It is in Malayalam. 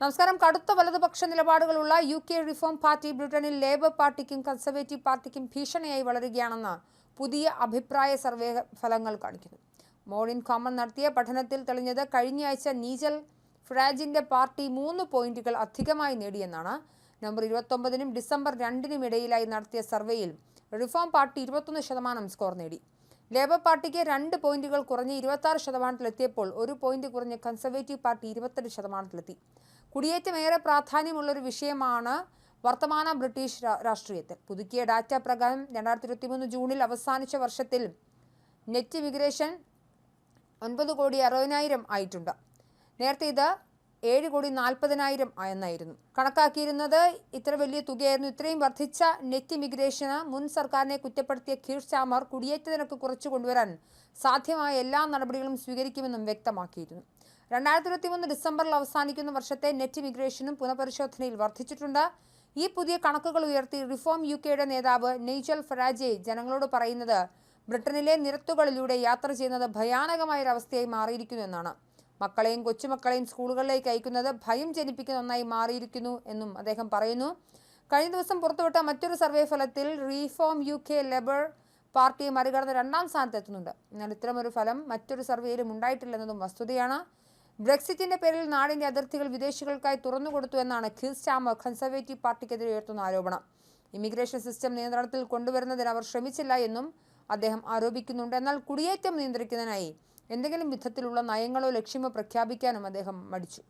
നമസ്കാരം. കടുത്ത വലതുപക്ഷ നിലപാടുകളുള്ള യു കെ റിഫോം പാർട്ടി ബ്രിട്ടനിൽ ലേബർ പാർട്ടിക്കും കൺസർവേറ്റീവ് പാർട്ടിക്കും ഭീഷണിയായി വളരുകയാണെന്ന് പുതിയ അഭിപ്രായ സർവേ ഫലങ്ങൾ കാണിക്കുന്നു. മോഡിൻ കോമൺ നടത്തിയ പഠനത്തിൽ തെളിഞ്ഞത് കഴിഞ്ഞയാഴ്ച നീജൽ ഫ്രാജിന്റെ പാർട്ടി മൂന്ന് പോയിന്റുകൾ അധികമായി നേടിയെന്നാണ്. നവംബർ ഇരുപത്തൊമ്പതിനും ഡിസംബർ രണ്ടിനും ഇടയിലായി നടത്തിയ സർവേയിൽ റിഫോം പാർട്ടി ഇരുപത്തൊന്ന് ശതമാനം സ്കോർ നേടി. ലേബർ പാർട്ടിക്ക് രണ്ട് പോയിന്റുകൾ കുറഞ്ഞ് ഇരുപത്തി ശതമാനത്തിലെത്തിയപ്പോൾ ഒരു പോയിന്റ് കുറഞ്ഞ് കൺസർവേറ്റീവ് പാർട്ടി ഇരുപത്തെട്ട് ശതമാനത്തിലെത്തി. കുടിയേറ്റം പ്രാധാന്യമുള്ളൊരു വിഷയമാണ് വർത്തമാന ബ്രിട്ടീഷ് രാഷ്ട്രീയത്തിൽ. പുതുക്കിയ ഡാറ്റ പ്രകാരം രണ്ടായിരത്തി ഇരുപത്തിമൂന്ന് ജൂണിൽ അവസാനിച്ച വർഷത്തിൽ നെറ്റ് മിഗ്രേഷൻ ഒൻപത് കോടി അറുപതിനായിരം ആയിട്ടുണ്ട്. നേരത്തെ ഇത് ഏഴ് കോടി നാൽപ്പതിനായിരം എന്നായിരുന്നു കണക്കാക്കിയിരുന്നത് ഇത്ര വലിയ തുകയായിരുന്നു. ഇത്രയും വർദ്ധിച്ച നെറ്റ് ഇമിഗ്രേഷന് മുൻ സർക്കാരിനെ കുറ്റപ്പെടുത്തിയ ചാമർ കുടിയേറ്റ നിരക്ക് കുറച്ചു കൊണ്ടുവരാൻ സാധ്യമായ എല്ലാ നടപടികളും സ്വീകരിക്കുമെന്നും വ്യക്തമാക്കിയിരുന്നു. രണ്ടായിരത്തി ഇരുപത്തിമൂന്ന് ഡിസംബറിൽ അവസാനിക്കുന്ന വർഷത്തെ നെറ്റ് ഇമിഗ്രേഷനും പുനഃപരിശോധനയിൽ വർദ്ധിച്ചിട്ടുണ്ട്. ഈ പുതിയ കണക്കുകൾ ഉയർത്തി റിഫോം യു കെയുടെ നേതാവ് നെയ്ജൽ ഫറാജെ ജനങ്ങളോട് പറയുന്നത് ബ്രിട്ടനിലെ നിരത്തുകളിലൂടെ യാത്ര ചെയ്യുന്നത് ഭയാനകമായ ഒരു അവസ്ഥയായി മാറിയിരിക്കുന്നു എന്നാണ്. മക്കളെയും കൊച്ചുമക്കളെയും സ്കൂളുകളിലേക്ക് അയക്കുന്നത് ഭയം ജനിപ്പിക്കുന്ന ഒന്നായി മാറിയിരിക്കുന്നു എന്നും അദ്ദേഹം പറയുന്നു. കഴിഞ്ഞ ദിവസം പുറത്തുവിട്ട മറ്റൊരു സർവേ ഫലത്തിൽ റീഫോം യു കെ ലെബർ പാർട്ടിയെ മറികടന്ന് രണ്ടാം സ്ഥാനത്തെത്തുന്നുണ്ട്. എന്നാൽ ഇത്തരമൊരു ഫലം മറ്റൊരു സർവേയിലും ഉണ്ടായിട്ടില്ലെന്നതും വസ്തുതയാണ്. ബ്രെക്സിറ്റിന്റെ പേരിൽ നാടിന്റെ അതിർത്തികൾ വിദേശികൾക്കായി തുറന്നുകൊടുത്തു എന്നാണ് ഖിൽസ്റ്റാമർ കൺസർവേറ്റീവ് പാർട്ടിക്കെതിരെ ഉയർത്തുന്ന ആരോപണം. ഇമിഗ്രേഷൻ സിസ്റ്റം നിയന്ത്രണത്തിൽ കൊണ്ടുവരുന്നതിന് അവർ ശ്രമിച്ചില്ല എന്നും അദ്ദേഹം ആരോപിക്കുന്നുണ്ട്. എന്നാൽ കുടിയേറ്റം നിയന്ത്രിക്കുന്നതിനായി എന്തെങ്കിലും വിധത്തിലുള്ള നയങ്ങളോ ലക്ഷ്യമോ പ്രഖ്യാപിക്കാനും അദ്ദേഹം മടിച്ചു.